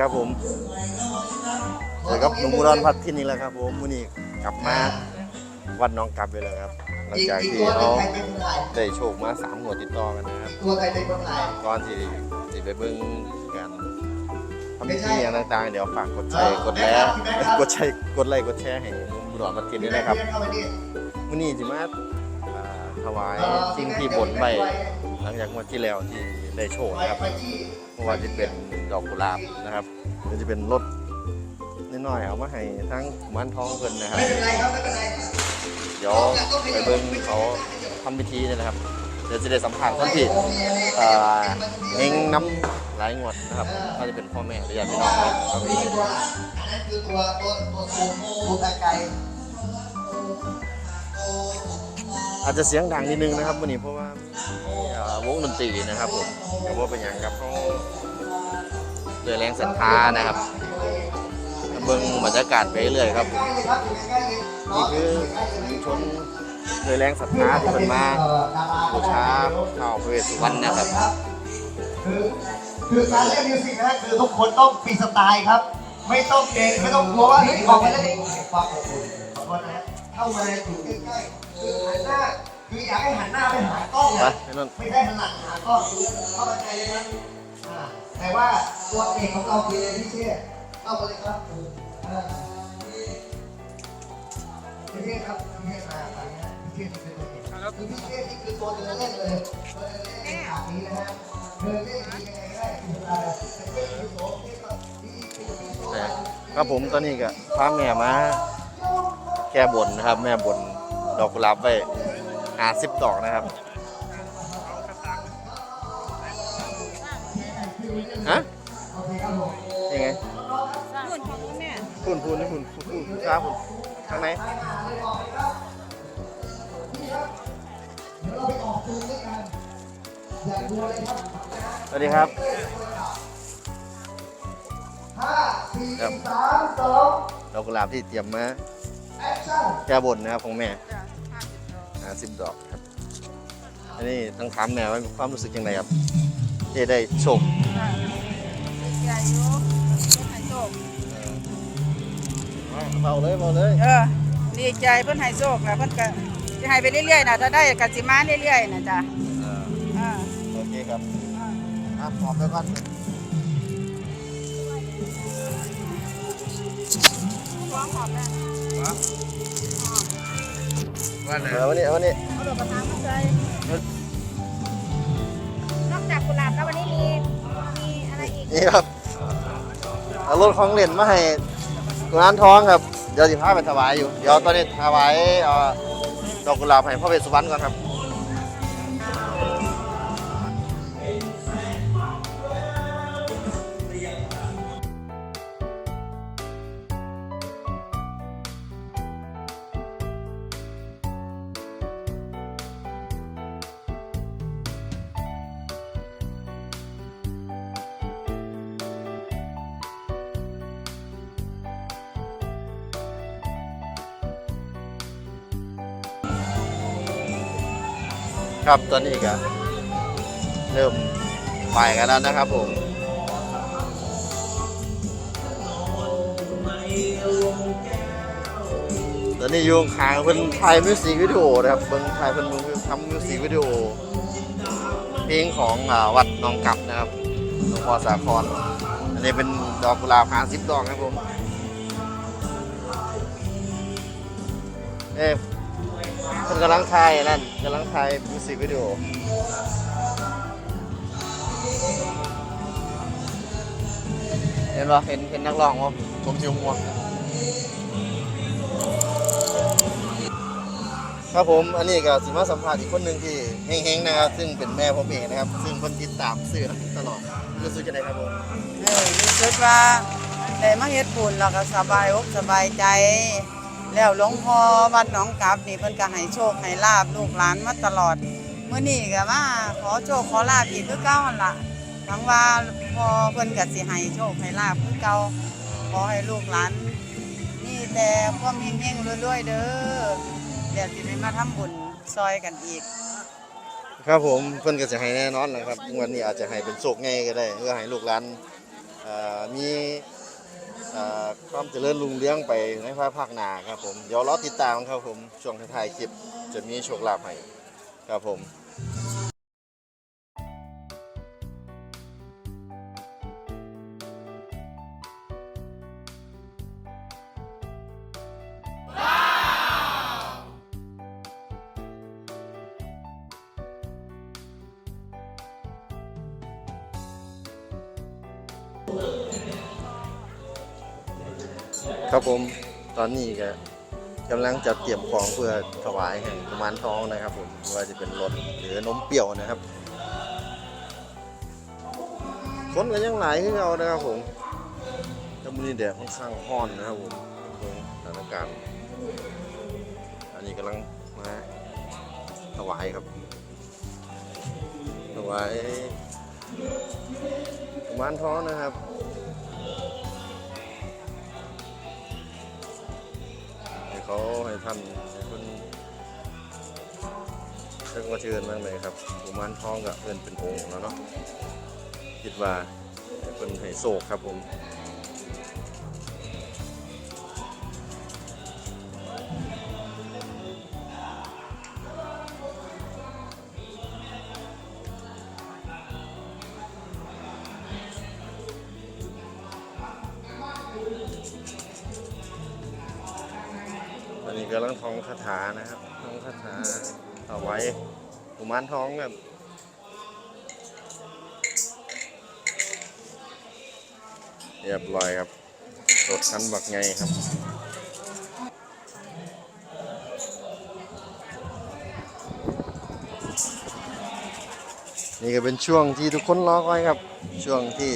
ครับผมเจอกับหนุ่มอุดรพัฒน์ที่นี่แหล้วครับผมมื้อนี้กลับมาวัดหน้องกลับไปแล้วครับหลังอีกจากอีกที่ตัวหนึเขางใครเป็นคนถ่ายได้โชคมาสามหัวดติดต่อกันนะครับตัวใครเป็นคนถ่ายก่อนที่สิไปเบิ่งกันทำพิธีอย่างต่างๆ เดี๋ยวฝากกดใจกดแลกดใจกดไลค์กดแชร์ให้หนุ่มอุดรพัฒน์ที่นี่นะครับเข้าไปดิมื้อนี้สิมาอ่าถวายสิ่งที่บนไว้หลังจากงวดที่แล้วที่ ได้โชคไปนะครับเพราะว่าจะเป็นดอกกุหลาบนะครับหรือจะเป็นรถน้อยๆเอามาให้ทั้งมันท้องเพิ่นนะครับไม่เป็นไรครับไม่เป็นไรเดี๋ยวไปเบิ่งเขาทำพิธีนี่นะครับ เดี๋ยวจะได้สัมผัสคนที่เอ่อเฮงน้ำหลายงวดนะครับ ก็จะเป็นพ่อแม่หรือญาติพี่น้องนะครับนี่คื อาจจะเสียงดังนิดนึงนะครับวันนี้เพราะว่ามีวงดนตรีนะครับผมแต่ว่าเป็นอย่างครับเขาด้วยแรงศรัทธานะครับเบิ่งบรรยากาศไปเรื่อยครับนี่คือชุมชนโดยแรงศรัทธาที่มันมาบูชาท้าวพระเวสสุวรรณนะครับคือคือการเล่นมิวสิกนะคือทุกคนต้องฟรีสไตล์ครับ ไม่ต้องเก่งไม่ต้องกลัวว่าเฮ้ยออกไปแล้วเด็กเก็บความอบอุ่นขอโทษนะเข้ามาอยู่ใกล้ๆ คือหันหน้าคืออยากให้หันหน้าไปหากล้องไปนะไปนู่นไม่ได้ถนัดหากล้องเข้ามาใจเลยนะอ่าแต่ว่าตัวเอกของเราคือพี่เชี่ยเข้ามาเลยครับอ่าพี่เชี่ยครับพี่เชี่ยมาฝั่งนี้นะพี่เชี่ยนี่คือตัวเอกคือพี่เชี่ยนี่คือตัวเดินเล่นเลยตัวเดินเล่นในฉากนี้นะฮะเดินเล่นยังไงก็ได้คือเวลาแต่เล่นคือโสมนี่ก็พี่พี่พี่โสมครับผมตอนนี้ก็พาแม่มาแก้บนนะครับ แม่บน ดอกกุหลาบไว้หาสิบดอกนะครับฮะยังไงนู่นของคุณแม่พูนพูนนี่พูนพูนพูนช้าพูนข้างในสวัสดีครับห้าสี่ครับสามสองดอกกุหลาบที่เตรียมมาแอคชั่นแก้บนนะครับของแม่ หาสิบดอกครับ อันนี้ต้องถามแม่ว่าความรู้สึกยังไงครับที่ได้โชคดีใจอยู่เพิ่นให้โชคเบาเลยเบาเลยเออดีใจเพิ่นให้โชคแล้วเพิ่นก็สิให้ไปเรื่อยๆน่ะถ้าได้ก็สิมาเรื่อยๆน่ะจ้ะอ่าโอเคครับอะขอบไปก่อนฟ้องขอบแม่ วันไหนวันนี้วันนี้เอาดอกกระถางมาใส่นอกจากกุหลาบแล้ววันนี้มีมีอะไรอีกนี่ครับเอารถของเล่นมาให้ร้านท้องครับ เดี๋ยวสิพาไปถวายอยู่ เดี๋ยวตอนนี้ถวายเอ่อดอกกุหลาบให้พ่อเวสสุวรรณก่อนครับ ครับตอนนี้ก็เริ่มไปกันแล้วนะครับผมตอนนี้อยุงคางเพิ่นถ่ายมิวสิกวิดีโอนะครับเบิ่งถ่ายเพิ่นเบิ่งทำมิวสิกวิดีโอ เพลงของอวัดนองกับนะครับหลวงพ่อสาครอันนี้เป็นดอกกุหลาบหาสิบดอกครับผมเอ๊ กำลังถ่ายอันนั่นกำลังถ่ายมิวสิกวิดีโอเห็นปะเห็นเห็นนักร้องวะผมชิวมัวครับผมอันนี้ก็สิมาสัมภาษณ์อีกคนหนึ่งที่เฮงๆนะครับ ซึ่งเป็นแม่ผมเองนะครับ ซึ่งคนติดตามสื่อตลอดรู้สึกยังไงครับผมเออรู้สึกว่าได้มาเฮ็ดบุญแล้วก็สบายอกสบายใจ แล้วหลวงพ่อวัดหนองกลับนี่เพิ่นก็ให้โชคให้ลาบลูกหลานมาตลอดเมื้อนี้ก็มาขอโชคขอลาบอีกคือเก่าหั่นล่ะทั้งว่าพอเพิ่นก็สิให้โชคให้ลาบคือเก่าขอให้ลูกหลานนี่แต่ความเฮงๆรวยๆเด้อเดี๋ยวสิได้มาทำบุญซอยกันอีก ครับผมเพิ่นก็จะให้แน่นอนแหละครับวันนี้อาจจะให้เป็นโศกไงก็ได้เพื่อให้ลูกหลานเอ่อมี อ่อความเจริญรุ่งเรืองไปในภายภาคหน้าครับผมเดี๋ยวรอติดตามครับผมช่วงท้ายๆคลิปจะมีโชคลาภให้ครับผม ครับผมตอนนี้ก็กำลังจัดเตรียมของเพื่อถวายแห่งกุมารทองนะครับผมว่าจะเป็นรถหรือนมเปรี้ยวนะครับคนก็ยังหลายขึ้นเอานะครับผมแตมื้อนี้แดดค่อนข้างร้อนนะครับผมสถานการณ์อันนี้กำลังมาถวายครับถวายกุมารทองนะครับ เขาให้ท่านคุณเพิ่นเชิญว่าเชิญมากเลยครับกุมารทองกับเพิ่นเป็นองค์แล้วเนาะคิดว่าเพิ่นให้โศกครับผม กำลังท่องคาถานะครับท่องคาถาเอาไว้กุมารทองครับเรียบร้อยครับสดคันบักไงครับนี่ก็เป็นช่วงที่ทุกคนรอคอยครับ ช่วงที่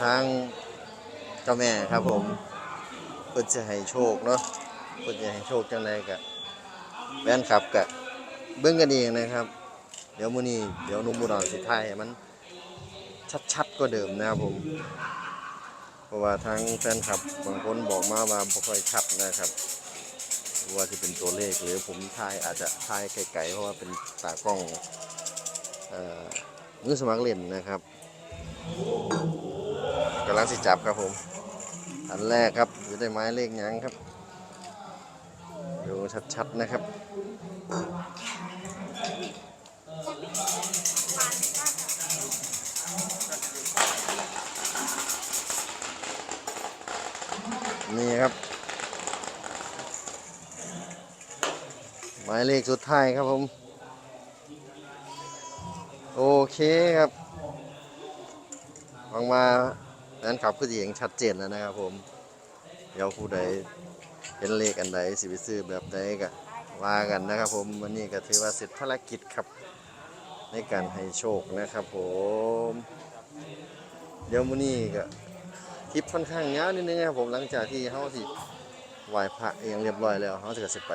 ทางเจ้าแม่ครับผม เพื่อจะให้โชคเนาะเพื่อจะให้โชคจังไรกะแว่นครับกะเบิ้งกันเองนะครับ เดี๋ยวมื้อนี้เดี๋ยวนุ่มบุดรสิไทายให้มันชัดๆก็เดิมนะครับผม เพราะว่าทางแฟนคลับบางคนบอกมาว่าบ่ค่อยชัดนะครับว่าจะเป็นตัวเลขหรือผมทายอาจจะทายไกลๆเพราะว่าเป็นตากล้องเอ่อมือสมัครเล่นนะครับกำลังสิจับครับผม อันแรกครับอยู่ได้ไม้เลขยังครับ ดูชัดๆนะครับนี่ครับ หมายเลขสุดท้ายครับผม โอเคครับฟังมา นั้นขับคือเสียงชัดเจนแล้วนะครับผมเดี๋ยวผู้ใดเห็นเลขอันใดสิไปซื้อแบบใดก็ว่ากันนะครับ ผมวันนี้ก็ถือว่าเสร็จภารกิจครับในการให้โชคนะครับ ผม เดี๋ยวมื้อนี้ก็ทริปค่อนข้างยาวนิดนึงนะครับผมหลังจากที่เฮาสิไหว้พระเองเรียบร้อยแล้วเฮาจะสิไป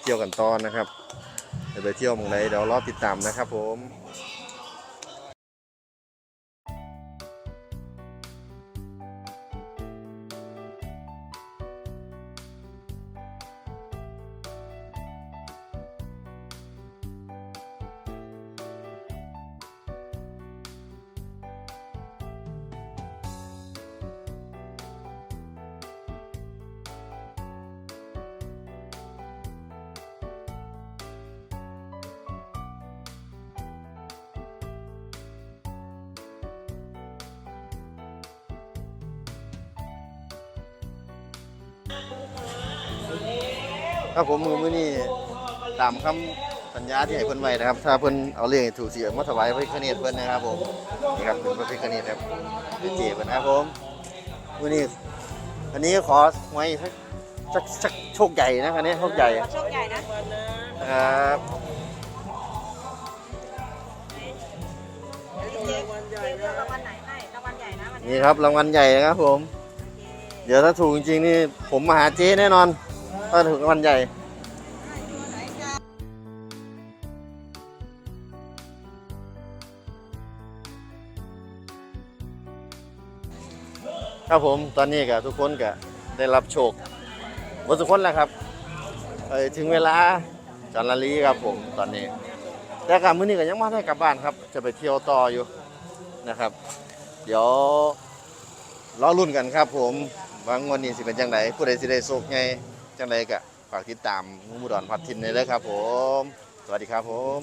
เที่ยวกันตอนนะครับเดี๋ยวไปเที่ยวมองไหนเดี๋ยวรอติดตามนะครับ ผม ครับผมมือมื้อนี้ตามคำสัญญาที่ให้เพิ่นไว้นะครับ ถ้าเพิ่นเอาเรื่องให้ถูกเสียมาถวายพระพิฆเนศเพิ่นนะครับผมนี่ครับเป็นพระพิฆเนศครับเป็นเจเพิ่นนะครับผมมื้อนี้อันนี้ขอไว้สักสักสักโชคใหญ่นะคันนี้โชคใหญ่โชคใหญ่นะครับเจ๊เจ๊เลือกรางวัลไหนให้รางวัลใหญ่นะวันนี้นี่ครับรางวัลใหญ่นะครับผม เดี๋ยวถ้าถูกจริงๆนี่ผมมาหาเจ๊แน่นอน ถ้าถูกรางวัลใหญ่ ครับผมตอนนี้ก็ทุกคนก็ได้รับโชคหมดทุกคนแล้วครับเอ่อถึงเวลาจันลลีครับผมตอนนี้ แต่การมื้อนี้ก็ยังไมาได้กลับบ้านครับ จะไปเที่ยวต่ออยู่นะครับ เดี๋ยวรอรุ่นกันครับผม ว่างวันนี้สิเป็นจังไดผู้ใดสิได้โชคไงจังไดก็ฝากติดตามงูดอนพัดทินเลยเด้อครับผม สวัสดีครับผม